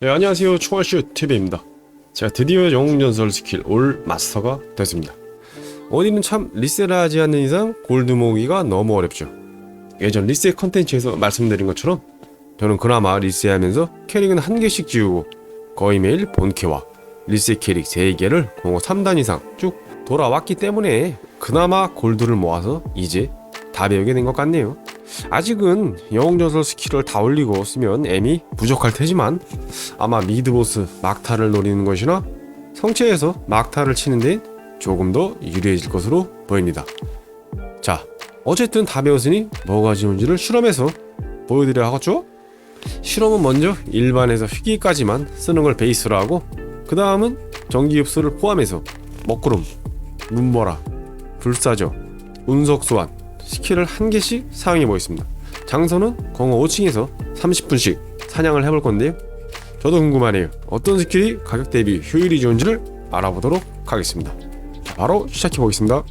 네, 안녕하세요. 총알쇼 TV입니다. 제가 드디어 영웅전설 스킬 올 마스터가 됐습니다. 어디는 참 리셋을 하지 않는 이상 골드 모으기가 너무 어렵죠. 예전 리셋 컨텐츠에서 말씀드린 것처럼 저는 그나마 리셋하면서 캐릭은 한 개씩 지우고 거의 매일 본캐와 리셋 캐릭 3개를 공호 3단 이상 쭉 돌아왔기 때문에 그나마 골드를 모아서 이제 다 배우게 된 것 같네요. 아직은 영웅전설 스킬을 다 올리고 쓰면 M이 부족할 테지만 아마 미드보스 막타를 노리는 것이나 성체에서 막타를 치는 데 조금 더 유리해질 것으로 보입니다. 자, 어쨌든 다 배웠으니 뭐가 좋은지를 실험해서 보여드려 하겠죠? 실험은 먼저 일반에서 희귀까지만 쓰는 걸 베이스로 하고 그 다음은 전기 흡수를 포함해서 먹구름, 눈보라, 불사조, 운석 소환 스킬을 한 개씩 사용해 보겠습니다. 장소는 공허 5층에서 30분씩 사냥을 해볼 건데요. 저도 궁금하네요. 어떤 스킬이 가격 대비 효율이 좋은지를 알아보도록 하겠습니다. 자, 바로 시작해 보겠습니다.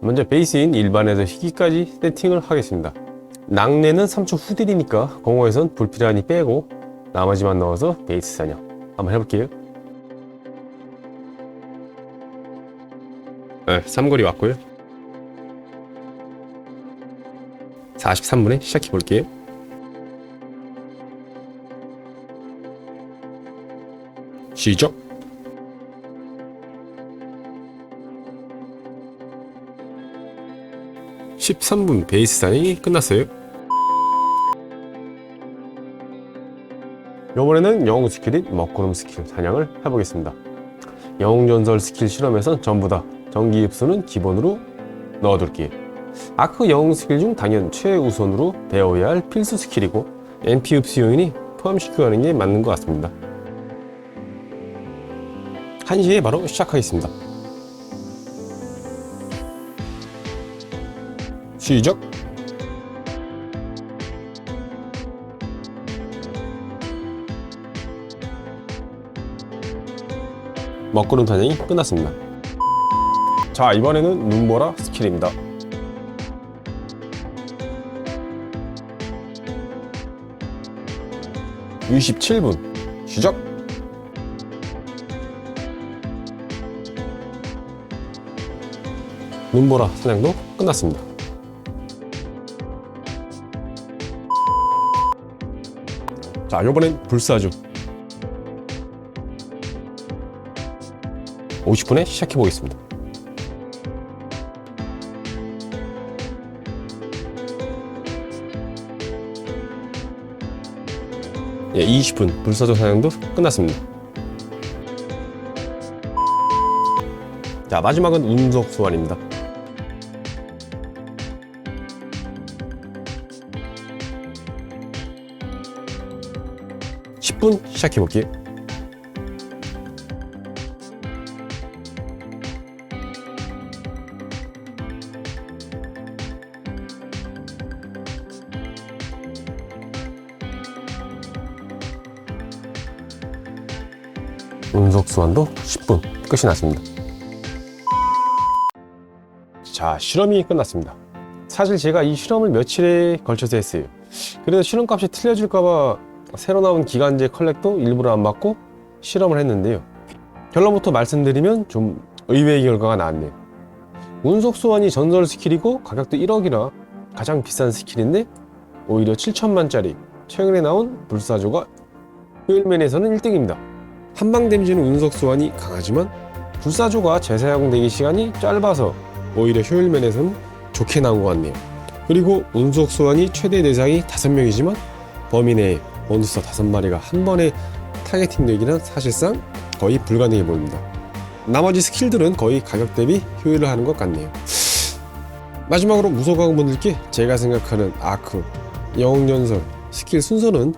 먼저 베이스인 일반에서 희귀까지 세팅을 하겠습니다. 낙내는 3초 후딜이니까 공허에선 불필요하니 빼고 나머지만 넣어서 베이스 사냥 한번 해볼게요. 네, 삼거리 왔고요. 43분에 시작해 볼게요. 시작. 13분 베이스 사인이 끝났어요. 이번에는 영웅 스킬인 먹구름 스킬 사냥을 해보겠습니다. 영웅 전설 스킬 실험에선 전부 다 전기 흡수는 기본으로 넣어둘게요. 아크 영웅 스킬 중 당연 최우선으로 배워야 할 필수 스킬이고 MP 흡수 요인이 포함시켜야 하는 게 맞는 것 같습니다. 1시에 바로 시작하겠습니다. 시작! 먹구름 사냥이 끝났습니다. 자, 이번에는 눈보라 스킬입니다. (27분) 시작! 눈보라 사냥도 끝났습니다. 자, 이번엔 불사조. 50분에 시작해 보겠습니다. 예, 20분 불사조 사냥도 끝났습니다. 자, 마지막은 운석 소환입니다. 10분 시작해 볼게요. 운석 소환도 10분 끝이 났습니다. 자, 실험이 끝났습니다. 사실 제가 이 실험을 며칠에 걸쳐서 했어요. 그래서 실험값이 틀려질까봐 새로 나온 기간제 컬렉도 일부러 안 받고 실험을 했는데요. 결론부터 말씀드리면 좀 의외의 결과가 나왔네요. 운석 소환이 전설 스킬이고 가격도 1억이라 가장 비싼 스킬인데 오히려 7천만짜리 최근에 나온 불사조가 효율면에서는 1등입니다. 한방 데미지는 운석 소환이 강하지만 불사조가 재사용 대기 시간이 짧아서 오히려 효율 면에서는 좋게 나온 것 같네요. 그리고 운석 소환이 최대 대상이 5명이지만 범위 내에 몬스터 5마리가 한 번에 타겟팅 되기는 사실상 거의 불가능해 보입니다. 나머지 스킬들은 거의 가격 대비 효율을 하는 것 같네요. 마지막으로 무소가공 분들께 제가 생각하는 아크, 영웅연설, 스킬 순서는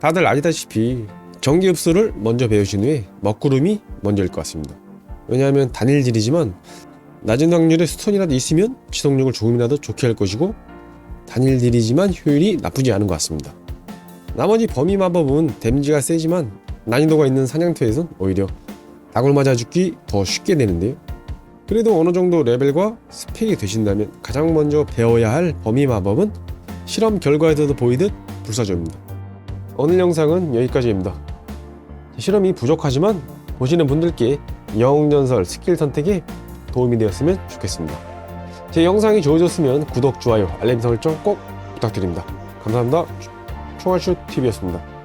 다들 아시다시피 전기 흡수를 먼저 배우신 후에 먹구름이 먼저일 것 같습니다. 왜냐하면 단일질이지만 낮은 확률의 스톤이라도 있으면 지속력을 조금이라도 좋게 할 것이고 단일딜이지만 효율이 나쁘지 않은 것 같습니다. 나머지 범위 마법은 데미지가 세지만 난이도가 있는 사냥터에선 오히려 낙을 맞아 죽기 더 쉽게 되는데요. 그래도 어느 정도 레벨과 스펙이 되신다면 가장 먼저 배워야 할 범위 마법은 실험 결과에서도 보이듯 불사조입니다. 오늘 영상은 여기까지입니다. 실험이 부족하지만 보시는 분들께 영웅전설 스킬 선택에 도움이 되었으면 좋겠습니다. 제 영상이 좋아졌으면 구독, 좋아요, 알림 설정 꼭 부탁드립니다. 감사합니다. 총알슛 TV였습니다.